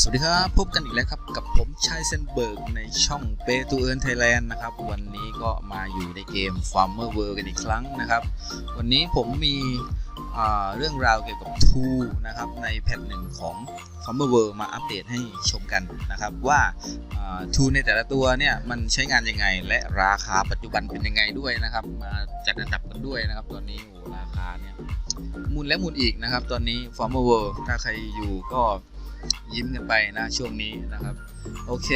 สวัสดีครับ พบกันอีกแล้วครับ กับผมชายเซนเบิร์กในช่องเปตูเอิร์นไทยแลนด์นะครับ วันนี้ก็มาอยู่ในเกม Farmer World กันอีกครั้งนะครับ วันนี้ผมมีเรื่องราวเกี่ยวกับทูนะครับในแพทหนึ่งของ Farmer World มาอัปเดตให้ชมกันนะครับ ว่าทูในแต่ละตัวเนี่ยมันใช้งานยังไง และราคาปัจจุบันเป็นยังไงด้วยนะครับ มาจัดอันดับกันด้วยนะครับ ตอนนี้โอ้ราคาเนี่ยมูลและมูลอีกนะครับ ตอนนี้ Farmer World ถ้าใครอยู่ก็ ยิ้มกันไปนะช่วงนี้นะครับ โอเค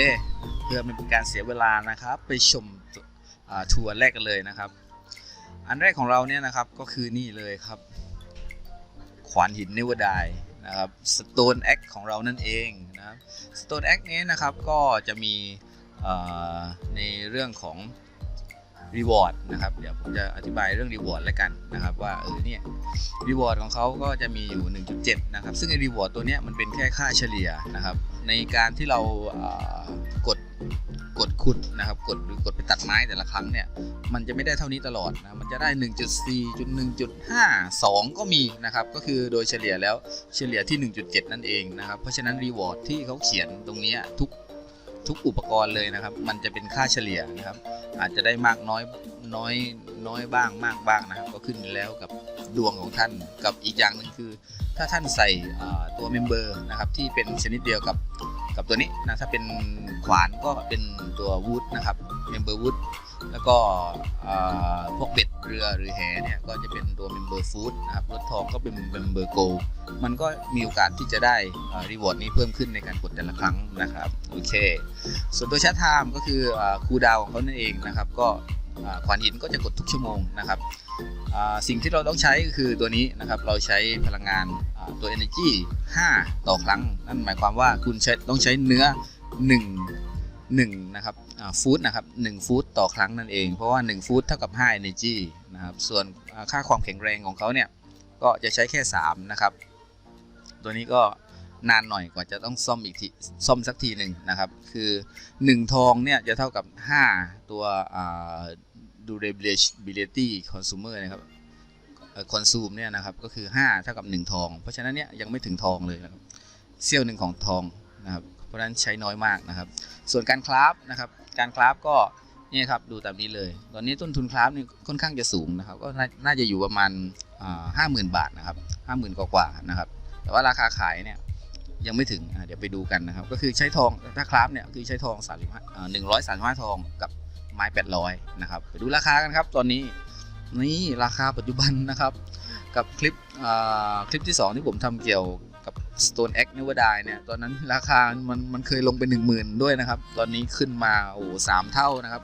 เพื่อไม่เป็นการเสียเวลานะครับ ไปชมทัวร์แรกกันเลยนะครับ อันแรกของเราเนี่ยนะครับก็คือนี่เลยครับ ขวานหินเนวดายนะครับ Stone Axe ของเรานั่นเองนะครับ Stone Axe นี้นะครับก็จะมีในเรื่องของ reward นะครับเดี๋ยวผมจะอธิบายเรื่อง reward แล้วกันนะครับว่าเออเนี่ย reward ของเขาก็จะมีอยู่ 1.7 นะครับ ซึ่งไอ้ reward ตัวเนี้ยมันเป็นแค่ค่าเฉลี่ยนะครับ ในการที่เรากดกดขุดนะครับกดหรือกดไปตัดไม้แต่ละครั้งเนี่ยมันจะไม่ได้เท่านี้ตลอดนะมันจะได้ 1.4.1.52 ก็มีนะครับ ก็คือโดยเฉลี่ยแล้วเฉลี่ยที่ 1.7 นั่นเองนะครับ เพราะฉะนั้น reward ที่เขาเขียนตรงเนี้ยทุก ทุกอุปกรณ์เลยนะครับ มันจะเป็นค่าเฉลี่ยนะครับ อาจจะได้มากน้อยน้อยน้อยบ้างมากบ้างนะครับ ก็ขึ้นแล้วกับดวงของท่านกับอีกอย่างหนึ่งคือ ถ้าท่านใส่ตัวเมมเบอร์นะครับที่เป็นชนิดเดียวกับกับตัวนี้นะถ้าเป็นขวานก็เป็นตัววูดนะครับเมมเบอร์วูดแล้วก็พวกเบ็ด เรือหรือแหเนี่ยก็จะเป็นตัวเมมเบอร์ฟู้ดนะครับรถทองก็เป็นเมมเบอร์โกมันก็มีโอกาสที่จะได้รีวอร์ดนี้เพิ่มขึ้นในการกดแต่ละครั้งนะครับโอเค ส่วนตัวชาร์จไทม์ก็คือคูดาวของเขานั่นเองนะครับ ก็อ่าขวานหินก็จะกดทุกชั่วโมงนะครับสิ่งที่เราต้องใช้ก็คือตัวนี้นะครับเราใช้พลังงานตัว Energy 5 ต่อครั้ง นั่นหมายความว่าคุณใช้ต้องใช้เนื้อ 1 1นะครับฟูดนะครับ1ฟูดต่อครั้งนั่นเอง เพราะว่า 1ฟูดเท่ากับ5 Energy นะครับส่วนค่าความแข็งแรงของเขาเนี่ยก็จะใช้แค่3นะครับตัวนี้ก็นานหน่อยกว่าจะต้องซ่อมอีกทีซ่อมสักทีหนึ่งนะครับ คือ 1 ทองเนี่ยจะเท่ากับ 5 ตัว durability consumer นะครับคอนซูมเนี่ยนะครับก็คือ 5 เท่ากับ 1 ทอง เพราะฉะนั้นเนี่ยยังไม่ถึงทองเลยนะครับเซี่ยวหนึ่งของทองนะครับ เพราะนั้นใช้น้อยมากนะครับ ส่วนการคราฟนะครับ การคราฟก็นี่ครับดูตามนี้เลย ตอนนี้ต้นทุนคราฟนี่ค่อนข้างจะสูงนะครับ ก็น่าจะอยู่ประมาณห้าหมื่นบาทนะครับห้าหมื่นกว่าๆนะครับ แต่ว่าราคาขายเนี่ยยังไม่ถึงเดี๋ยวไปดูกันนะครับ ก็คือใช้ทองถ้าคราฟเนี่ยคือใช้ทอง35อ่า135ทองกับไม้800นะครับ ไปดูราคากันครับ ตอนนี้นี่ราคาปัจจุบันนะครับ กับคลิปคลิปที่ 2 ที่ผมทำเกี่ยวกับ Stone X n e v e r Die เนี่ย ตอนนั้นราคามันมันเคยลงเป็น10,000 ด้วยนะครับ ตอนนี้ขึ้นมาโอ้สามเท่านะครับ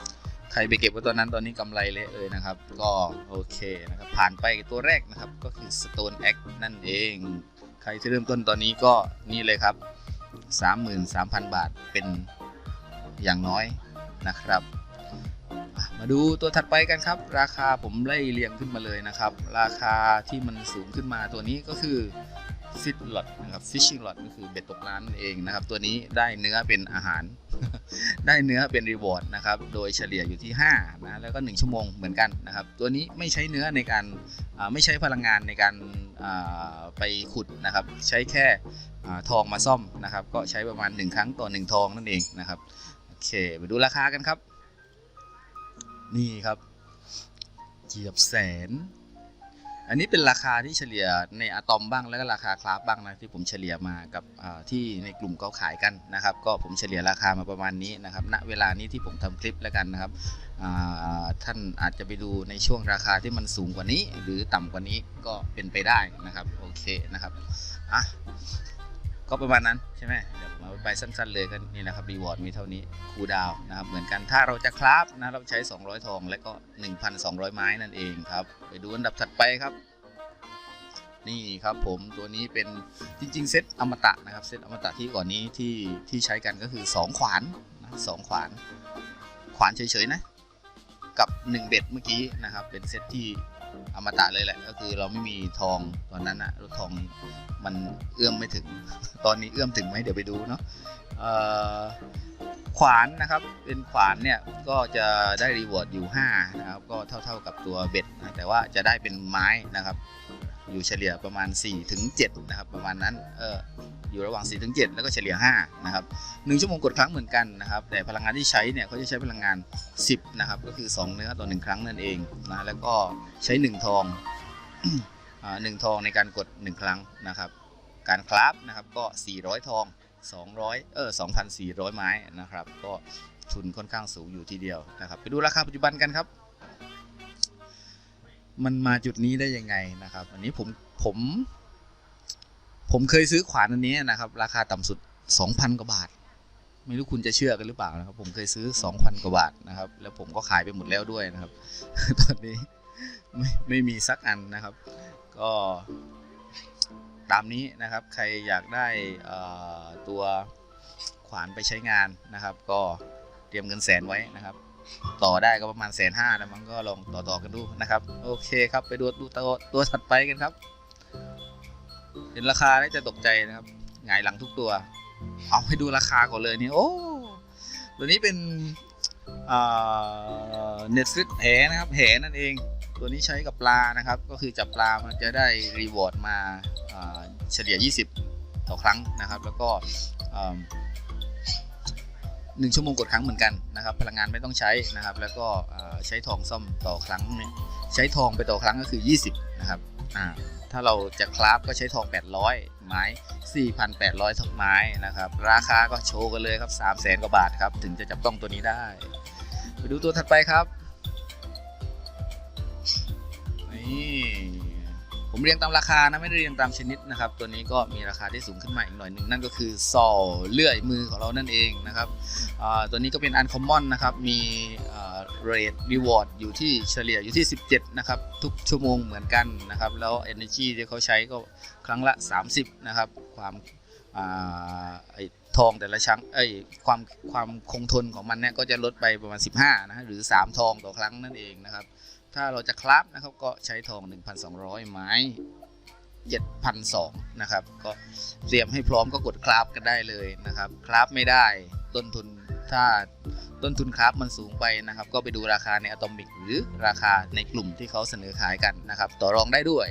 ใครไปเก็บไว้ตอนนั้นตอนนี้กำไรเละเลยนะครับ ก็โอเคนะครับ ผ่านไปตัวแรกนะครับ ก็คือ Stone X นั่นเอง ใครที่เริ่มต้นตอนนี้ก็นี่เลยครับ 33,000 บาทเป็นอย่างน้อยนะครับมาดูตัวถัดไปกันครับ ราคาผมไล่เรียงขึ้นมาเลยนะครับ ราคาที่มันสูงขึ้นมาตัวนี้ก็คือ ฟิชลอดนะครับฟิชชิงลอดก็คือเบ็ดตกน้ำนั่นเองนะครับ ตัวนี้ได้เนื้อเป็นอาหาร ได้เนื้อเป็นรีวอร์ดนะครับ โดยเฉลี่ยอยู่ที่5นะแล้วก็ 1 ชั่วโมงเหมือนกันนะครับ ตัวนี้ไม่ใช้เนื้อในการไม่ใช้พลังงานในการไปขุดนะครับ ใช้แค่ทองมาซ่อมนะครับ ก็ใช้ประมาณ 1 ครั้งต่อ 1 ทองนั่นเองนะครับโอเคไปดูราคากันครับ นี่ครับเจียบแสน อันนี้เป็นราคาที่เฉลี่ยในอะตอมบ้างแล้วก็ราคาคราฟบ้างนะที่ผมเฉลี่ยมากับที่ในกลุ่มเขาขายกันนะครับ ก็ผมเฉลี่ยราคามาประมาณนี้นะครับณเวลานี้ที่ผมทำคลิปแล้วกันนะครับท่านอาจจะไปดูในช่วงราคาที่มันสูงกว่านี้ หรือต่ำกว่านี้ก็เป็นไปได้นะครับโอเคนะครับอะ ก็ประมาณนั้นใช่ไหมเดี๋ยวมาไปสั้น ๆ เลยกันนี่นะครับรีวอร์ดมีเท่านี้คูดาวนะครับ เหมือนกันถ้าเราจะคราฟนะเราใช้ 200 ทอง และก็ 1,200 ไม้นั่นเองครับ ไปดูอันดับถัดไปครับ นี่ครับผมตัวนี้เป็นจริง ๆ เซตอมตะนะครับเซตอมตะที่ก่อนนี้ที่ที่ใช้กันก็คือ 2 ขวานนะสองขวาน ขวานเฉยๆนะ กับ 1 เบ็ดเมื่อกี้นะครับ เป็นเซตที่ อมตะเลยแหละ ก็คือเราไม่มีทองตอนนั้นอะรถทองมันเอื้อมไม่ถึง ตอนนี้เอื้อมถึงไหมเดี๋ยวไปดูเนาะขวานนะครับเป็นขวานเนี่ยก็จะได้รีวอร์ดอยู่5นะครับก็เท่าๆกับตัวเบ็ดนะแต่ว่าจะได้เป็นไม้นะครับ อยู่เฉลี่ยประมาณ4ถึง7นะครับประมาณนั้นเอออยู่ระหว่าง4ถึง7แล้วก็เฉลี่ย5นะครับ1ชั่วโมงกดครั้งเหมือนกันนะครับแต่พลังงานที่ใช้เนี่ยเขาจะใช้พลังงาน 10นะครับก็คือ 2 เนื้อต่อ 1 ครั้งนั่นเองนะแล้วก็ใช้ 1 ทองอ่าหนึ่งทองในการกด 1 ครั้งนะครับการคราฟนะครับก็ 400 ทอง 200เออ2,400 ไม้นะครับก็ทุนค่อนข้างสูงอยู่ทีเดียวนะครับไปดูราคาปัจจุบันกันครับ มันมาจุดนี้ได้ยังไงนะครับ อันนี้ผมผม ผมเคยซื้อขวานอันนี้นะครับ ราคาต่ำสุด2,000กว่าบาท ไม่รู้คุณจะเชื่อกันหรือเปล่านะครับ ผมเคยซื้อ2,000กว่าบาทนะครับ แล้วผมก็ขายไปหมดแล้วด้วยนะครับ ตอนนี้ไม่ไม่มีสักอันนะครับ ก็ตามนี้นะครับ ใครอยากได้ตัวขวานไปใช้งานนะครับ ก็เตรียมเงินแสนไว้นะครับ ต่อได้ก็ประมาณแสนห้าแล้วมันก็ลองต่อต่อกันดูนะครับ โอเคครับไปดูดูตัวตัวถัดไปกันครับ เห็นราคาแล้จะตกใจนะครับหงายหลังทุกตัว เอาให้ดูราคาก่อนเลยนี่โอ้ตัวนี้เป็นเน็ตฟิตแหนะครับแหนั่นเอง ตัวนี้ใช้กับปลานะครับ ก็คือจับปลามันจะได้รีวอร์ดมาอ่าเฉลี่ย 20 ต่อครั้งนะครับ แล้วก็ หนึ่งชั่วโมงกดครั้งเหมือนกันนะครับพลังงานไม่ต้องใช้นะครับ แล้วก็ใช้ทองซ่อมต่อครั้งนี่ยใช้ทองไปต่อครั้งก็คือ 20 นะครับอ่าถ้าเราจะคราฟก็ใช้ทอง 800 ไม้ 4,800ทุกไม้นะครับ ราคาก็โชว์กันเลยครับ 3 0 0แสนกว่าบาทครับ ถึงจะจับต้องตัวนี้ได้ ไปดูตัวถัดไปครับ นี่ ผมเรียงตามราคานะไม่ได้เรียงตามชนิดนะครับ ตัวนี้ก็มีราคาที่สูงขึ้นมาอีกหน่อยหนึ่งนั่นก็คือซอเลื่อยมือของเรานั่นเองนะครับตัวนี้ก็เป็นอันคอมมอนนะครับมีเรทรีวอร์ดอยู่ที่เฉลี่ยอยู่ที่ 17 นะครับ ทุกชั่วโมงเหมือนกันนะครับ แล้ว Energy ที่เขาใช้ก็ครั้งละ 30 นะครับ ความอทองแต่ละชั้งเอ้ความความคงทนของมันเนี่ยก็จะลดไปประมาณ 15 นะฮะหรือ 3 ทองต่อครั้งนั่นเองนะครับ ถ้าเราจะคราฟนะครับก็ใช้ทอง 1,200 ไม้ 7,200นะครับก็เตรียมให้พร้อมก็กดคราฟกันได้เลยนะครับคราฟไม่ได้ต้นทุนถ้าต้นทุนคราฟมันสูงไปนะครับ ก็ไปดูราคาในอะตอมิก หรือราคาในกลุ่มที่เขาเสนอขายกันนะครับ ต่อรองได้ด้วย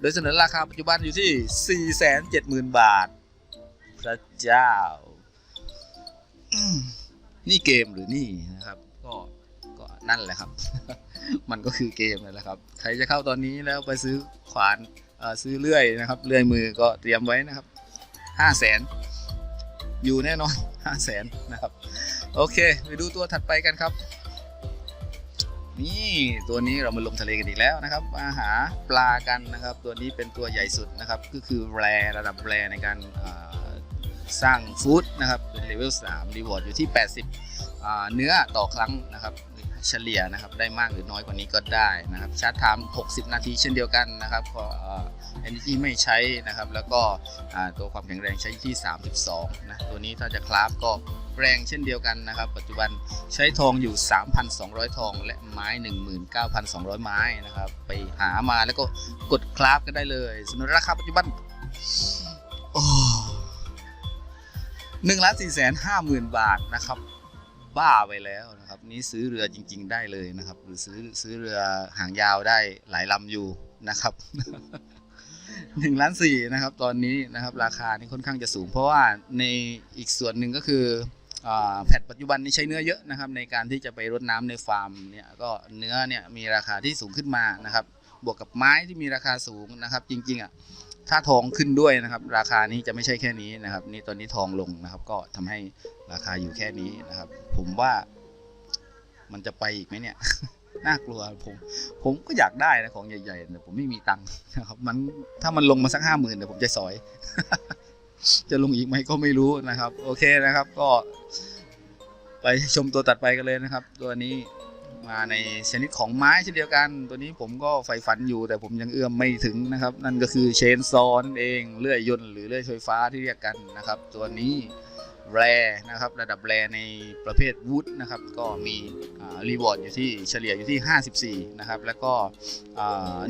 โดยเสนอราคาปัจจุบันอยู่ที่ 470,000 บาท พระเจ้า นี่เกมหรือนี่นะครับ นั่นแหละครับ มันก็คือเกมนั่นแหละครับ ใครจะเข้าตอนนี้แล้วไปซื้อขวานซื้อเลื่อยนะครับ เลื่อยมือก็เตรียมไว้นะครับห้าแสนอยู่แน่นอนห้าแสนนะครับ โอเค ไปดูตัวถัดไปกันครับ นี่ตัวนี้เรามาลงทะเลกันอีกแล้วนะครับ มาหาปลากันนะครับ ตัวนี้เป็นตัวใหญ่สุดนะครับ ก็คือแรระดับแรในการสร้างฟู้ดนะครับ เป็นเลเวล3รีวอร์ดอยู่ที่ 80 เนื้อต่อครั้งนะครับ เฉลี่ยนะครับได้มากหรือน้อยกว่านี้ก็ได้นะครับชาร์จไทม์60 นาทีเช่นเดียวกันนะครับก็เอเนจีไม่ใช้นะครับ แล้วก็ตัวความแข็งแรงใช้ที่ 32นะตัวนี้ถ้าจะคราฟก็แรงเช่นเดียวกันนะครับ ปัจจุบันใช้ทองอยู่ 3,200 ทอง และไม้ 19,200 ไม้นะครับ ไปหามาแล้วก็กดคราฟกันได้เลยสนุนราคาปัจจุบันหนึ่งล้านสี่แสนห้าหมื่นบาทนะครับ บ้าไปแล้วนะครับ นี้ซื้อเรือจริง ๆ ได้เลยนะครับ หรือซื้อซื้อเรือหางยาวได้หลายลำอยู่นะครับหนึ่งล้านสี่นะครับ ตอนนี้นะครับ ราคานี่ค่อนข้างจะสูง เพราะว่าในอีกส่วนหนึ่งก็คืออ่าแพทปัจจุบันนี้ใช้เนื้อเยอะนะครับ ในการที่จะไปรดน้ำในฟาร์มเนี่ยก็เนื้อเนี่ยมีราคาที่สูงขึ้นมานะครับ บวกกับไม้ที่มีราคาสูงนะครับ จริงๆอะ ถ้าทองขึ้นด้วยนะครับ ราคานี้จะไม่ใช่แค่นี้นะครับ นี่ตอนนี้ทองลงนะครับ ก็ทำให้ราคาอยู่แค่นี้นะครับ ผมว่ามันจะไปอีกไหมเนี่ยน่ากลัวผมผมก็อยากได้นะของใหญ่ๆแต่ผมไม่มีตังค์นะครับ มันถ้ามันลงมาสักห้าหมื่นเดี๋ยวผมจะสอย จะลงอีกไหมก็ไม่รู้นะครับ โอเคนะครับ ก็ ไปชมตัวตัดไปกันเลยนะครับ ตัวนี้ มาในชนิดของไม้เช่นเดียวกัน ตัวนี้ผมก็ใฝ่ฝันอยู่แต่ผมยังเอื้อมไม่ถึงนะครับ นั่นก็คือเชนซอนเองเลื่อยยนต์หรือเลื่อยไฟฟ้าที่เรียกกันนะครับ ตัวนี้แรนะครับระดับแรในประเภทวูดนะครับก็มีรีวอร์ดอยู่ที่เฉลี่ยอยู่ที่ 54 นะครับ แล้วก็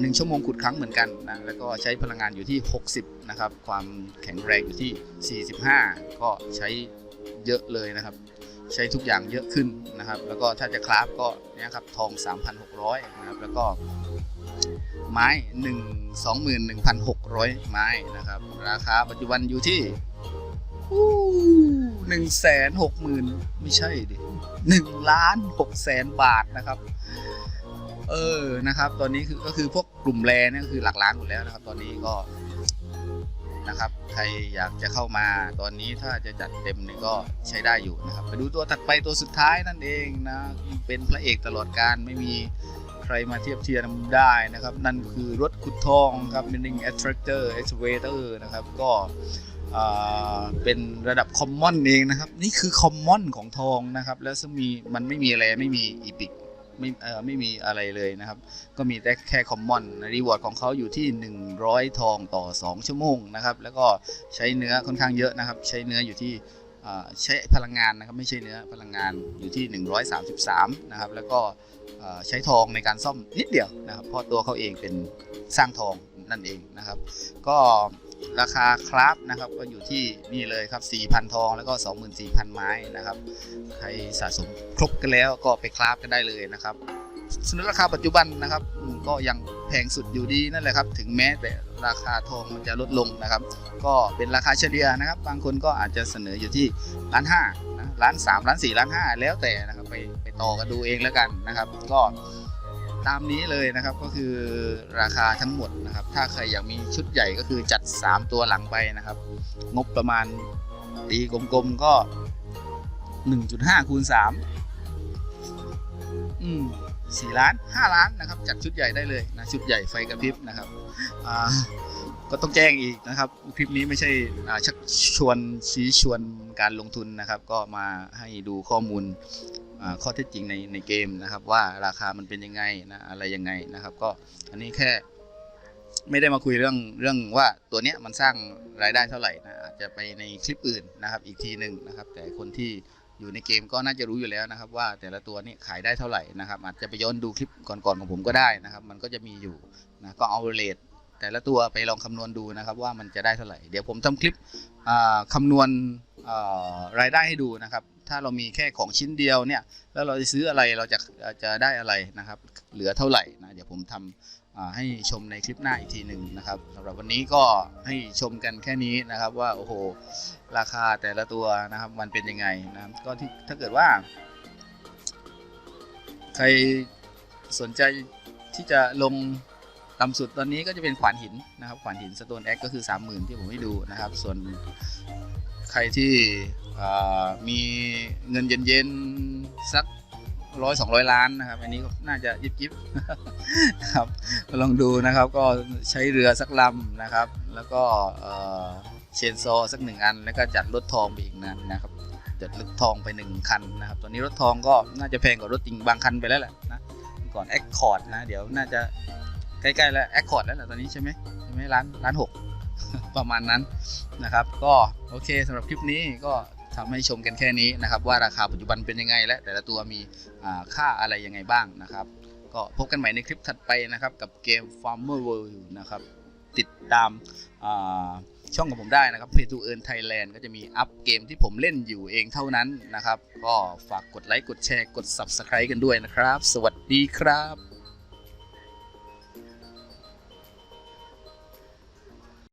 หนึ่งชั่วโมงขุดครั้งเหมือนกันนะแล้วก็ใช้พลังงานอยู่ที่ 60 นะครับ ความแข็งแรงอยู่ที่ 45 ก็ใช้เยอะเลยนะครับ ใช้ทุกอย่างเยอะขึ้นนะครับ แล้วก็ถ้าจะคราฟก็เนี่ยครับทอง 3,600นะครับแล้วก็ไม้1 21,600 ไม้นะครับ ราคาปัจจุบันอยู่ที่หนึ่งแสนหกหมื่นไม่ใช่ดิหนึ่งล้านหกแสนบาทนะครับ เออนะครับ ตอนนี้คือก็คือพวกกลุ่มแรเนี่คือหลักล้านหมดแล้วนะครับ ตอนนี้ก็ นะครับ ใครอยากจะเข้ามาตอนนี้ถ้าจะจัดเต็มเนี่ยก็ใช้ได้อยู่นะครับ ไปดูตัวถัดไปตัวสุดท้ายนั่นเองนะเป็นพระเอกตลอดการไม่มีใครมาเทียบเทียมได้นะครับ นั่นคือรถขุดทองครับ Mining Attractor Excavator นะครับก็เป็นระดับคอมมอนเองนะครับ นี่คือคอมมอนของทองนะครับ แล้วซึ่งมีมันไม่มีอะไรไม่มีอีพิก ไม่เออไม่มีอะไรเลยนะครับ ก็มีแต่แค่คอมมอนรีวอร์ดของเขาอยู่ที่ 100 ทองต่อ 2 ชั่วโมงนะครับ แล้วก็ใช้เนื้อค่อนข้างเยอะนะครับ ใช้เนื้ออยู่ที่ใช้พลังงานนะครับไม่ใช่เนื้อพลังงานอยู่ที่ 133 นะครับ แล้วก็ใช้ทองในการซ่อมนิดเดียวนะครับเพราะตัวเขาเองเป็นสร้างทองนั่นเองนะครับ ก็ ราคาคราฟนะครับก็อยู่ที่นี่เลยครับ 4,000 ทองแล้วก็ 24,000 ไม้นะครับ ใครสะสมครบกันแล้วก็ไปคราฟกันได้เลยนะครับสำหรับราคาปัจจุบันนะครับก็ยังแพงสุดอยู่ดีนั่นแหละครับ ถึงแม้แต่ราคาทองมันจะลดลงนะครับ ก็เป็นราคาเฉลี่ยนะครับ บางคนก็อาจจะเสนออยู่ที่ล้านห้านะล้านสามล้านสี่ล้านห้าแล้วแต่นะครับไปไปต่อกันดูเองแล้วกันนะครับ ก็ ตามนี้เลยนะครับก็คือราคาทั้งหมดนะครับ ถ้าใครอยากมีชุดใหญ่ก็คือจัด 3 ตัวหลังไปนะครับ งบประมาณตีกลมๆก็ 1.5คูณ3อืม4ล้าน5ล้านนะครับจัดชุดใหญ่ได้เลยนะชุดใหญ่ไฟกระพริบนะครับอ่าก็ต้องแจ้งอีกนะครับ คลิปนี้ไม่ใช่ชักชวนชี้ชวนการลงทุนนะครับ ก็มาให้ดูข้อมูล ข้อเท็จจริงในในเกมนะครับ ว่าราคามันเป็นยังไงนะอะไรยังไงนะครับ ก็อันนี้แค่ไม่ได้มาคุยเรื่องเรื่องว่าตัวเนี้ยมันสร้างรายได้เท่าไหร่นะอาจจะไปในคลิปอื่นนะครับ อีกทีหนึ่งนะครับ แต่คนที่อยู่ในเกมก็น่าจะรู้อยู่แล้วนะครับ ว่าแต่ละตัวนี่ขายได้เท่าไหร่นะครับ อาจจะไปย้อนดูคลิปก่อนๆของผมก็ได้นะครับ มันก็จะมีอยู่นะก็เอาเรทแต่ละตัวไปลองคำนวณดูนะครับ ว่ามันจะได้เท่าไหร่ เดี๋ยวผมทำคลิปอ่าคำนวณรายได้ให้ดูนะครับ ถ้าเรามีแค่ของชิ้นเดียวเนี่ยแล้วเราจะซื้ออะไรเราจะจะได้อะไรนะครับ เหลือเท่าไหร่นะเดี๋ยวผมทำให้ชมในคลิปหน้าอีกทีหนึ่งนะครับสำหรับวันนี้ก็ให้ชมกันแค่นี้นะครับว่าโอ้โหราคาแต่ละตัวนะครับมันเป็นยังไงนะครับก็ที่ถ้าเกิดว่า ใครสนใจที่จะลงต่ำสุดตอนนี้ก็จะเป็นขวานหินนะครับขวานหินสโตนแอคก็คือ 30,000 ที่ผมให้ดูนะครับ ส่วนใครที่ มีเงินเย็นๆสักร้อยสองร้อยล้านนะครับ อันนี้ก็น่าจะยิบยิบนะครับลองดูนะครับก็ใช้เรือสักลำนะครับ แล้วก็เอ่อเชนโซสักหนึ่งอัน แล้วก็จัดรถทองไปอีกนั้นนะครับจัดรถทองไปหนึ่งคันนะครับ ตอนนี้รถทองก็น่าจะแพงกว่ารถจริงบางคันไปแล้วแหละนะก่อนแอคคอร์ดนะเดี๋ยวน่าจะใกล้ๆแล้วแอคคอร์ดแล้วแหละตอนนี้ใช่ไหมใช่ไหมร้านร้านหกประมาณนั้นนะครับ ก็โอเคสำหรับคลิปนี้ก็ ทำให้ชมกันแค่นี้นะครับ ว่าราคาปัจจุบันเป็นยังไง และแต่ละตัวมีค่าอะไรยังไงบ้างนะครับ ก็พบกันใหม่ในคลิปถัดไปนะครับ กับเกม Farmer World นะครับ ติดตามาช่องของผมได้นะครับ Pay to Earn Thailand ก็จะมีอัพเกมที่ผมเล่นอยู่เองเท่านั้นนะครับ ก็ฝากกดไลค์กดแชร์กด Subscribe กันด้วยนะครับ สวัสดีครับ